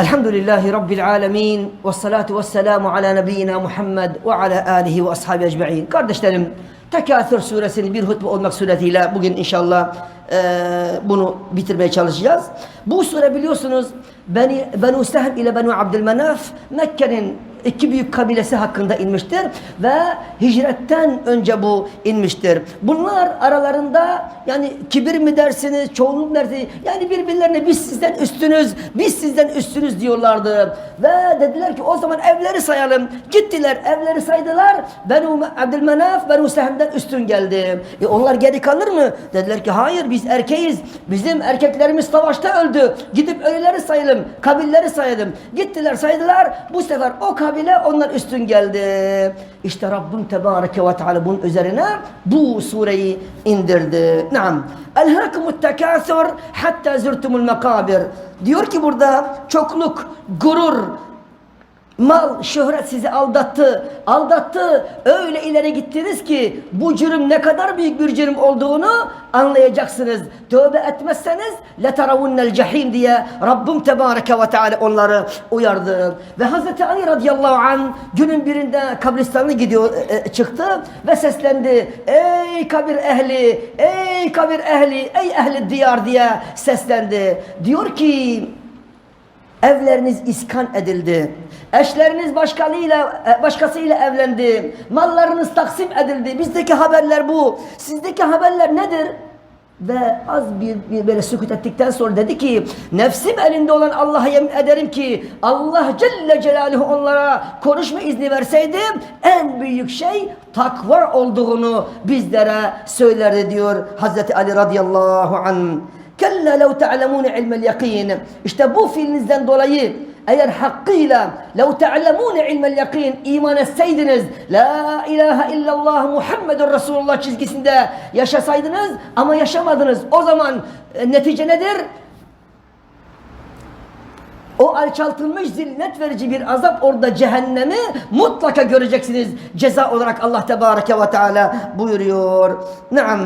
الحمد لله رب العالمين والصلاة والسلام على نبينا محمد وعلى آله وأصحابه أجمعين. Kardeşlerim Tekâthür suresinin bir hutbe olmak suretiyle bugün inşallah eee, bunu bitirmeye çalışacağız. Bu sure biliyorsunuz Beni, Benu Sehm ile Benu Abdülmenaf Mekke'nin iki büyük kabilesi hakkında inmiştir ve hicretten önce bu inmiştir. Bunlar aralarında yani kibir mi dersiniz, çoğunluk mu dersiniz? Yani birbirlerine biz sizden üstünüz, biz sizden üstünüz diyorlardı. Ve dediler ki o zaman evleri sayalım. Gittiler evleri saydılar. Benu Abdülmenaf, Benu Sehm'den üstün geldi. E onlar geri kalır mı? Dediler ki hayır biz erkeğiz. Bizim erkeklerimiz savaşta öldü. Gidip ölüleri sayalım, kabilleri sayalım. Gittiler saydılar. Bu sefer o kabile onlar üstün geldi. İşte Rabbim Tebareke ve Teala bunun üzerine bu sureyi indirdi. Naam. Elhakumut tekâthur hatta zürtumul mekabir. Diyor ki burada çokluk, gurur, Mal, şöhret sizi aldattı, aldattı. Öyle ileri gittiniz ki bu cürüm ne kadar büyük bir cürüm olduğunu anlayacaksınız. Tövbe etmezseniz leteravunnel cehim diye Rabbim Tebareke ve Teala onları uyardı. Ve Hazreti Ali radıyallahu an günün birinde kabristanı gidiyor e, e, çıktı ve seslendi. Ey kabir ehli, ey kabir ehli, ey ehli diyar diye seslendi. Diyor ki Evleriniz iskan edildi. Eşleriniz başkalarıyla e, başkasıyla evlendi. Mallarınız taksim edildi. Bizdeki haberler bu. Sizdeki haberler nedir? Ve az bir, bir böyle sükut ettikten sonra dedi ki nefsim elinde olan Allah'a yemin ederim ki Allah Celle Celaluhu onlara konuşma izni verseydi en büyük şey takva olduğunu bizlere söylerdi diyor Hazreti Ali radıyallahu anh. Kella lev te'lemûne ilmel yakin. İşte bu fiilinizden dolayı eğer hakkıyla lev te'lemûne ilmel yakin iman etseydiniz La ilahe illallah Muhammedun Resulullah çizgisinde yaşasaydınız ama yaşamadınız. O zaman e, netice nedir? O alçaltılmış zillet verici bir azap orada cehennemi mutlaka göreceksiniz. Ceza olarak Allah Tebareke ve Teala buyuruyor. Naam.